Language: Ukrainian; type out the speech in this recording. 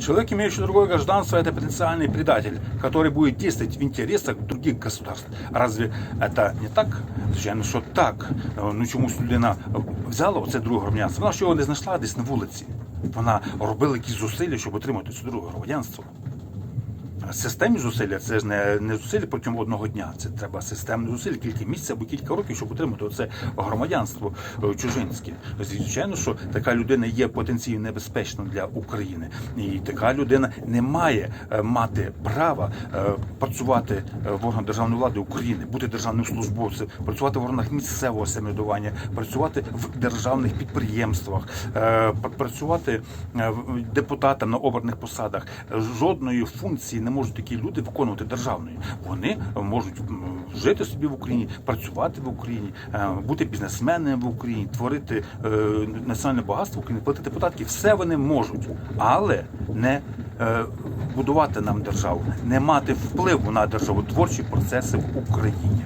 Человек, имеющий другое гражданство, это потенциальный предатель, который будет действовать в интересах других государств. Разве это не так? Звичайно, що так. Е, Ну чомусь людина взяла оце друге громадянство. Вона ж його не знайшла десь на вулиці. Вона робила якісь зусилля, щоб отримати це друге громадянство. Системні зусилля це ж не, не зусилля протягом одного дня. Це треба системні зусилля, кілька місяців або кілька років, щоб отримати оце громадянство е, чужинське. Звичайно, що така людина є потенційно небезпечною для України, і така людина не має е, мати права е, працювати в органах державної влади України, бути державним службовцем, працювати в органах місцевого самоврядування, працювати в державних підприємствах, працювати депутатом на обраних посадах. Жодної функції не можуть такі люди виконувати державної. Вони можуть жити собі в Україні, працювати в Україні, е, бути бізнесменами в Україні, творити е, національне багатство в Україні, платити податки. Все вони можуть, але не е, будувати нам державу, не мати впливу на державотворчі процеси в Україні.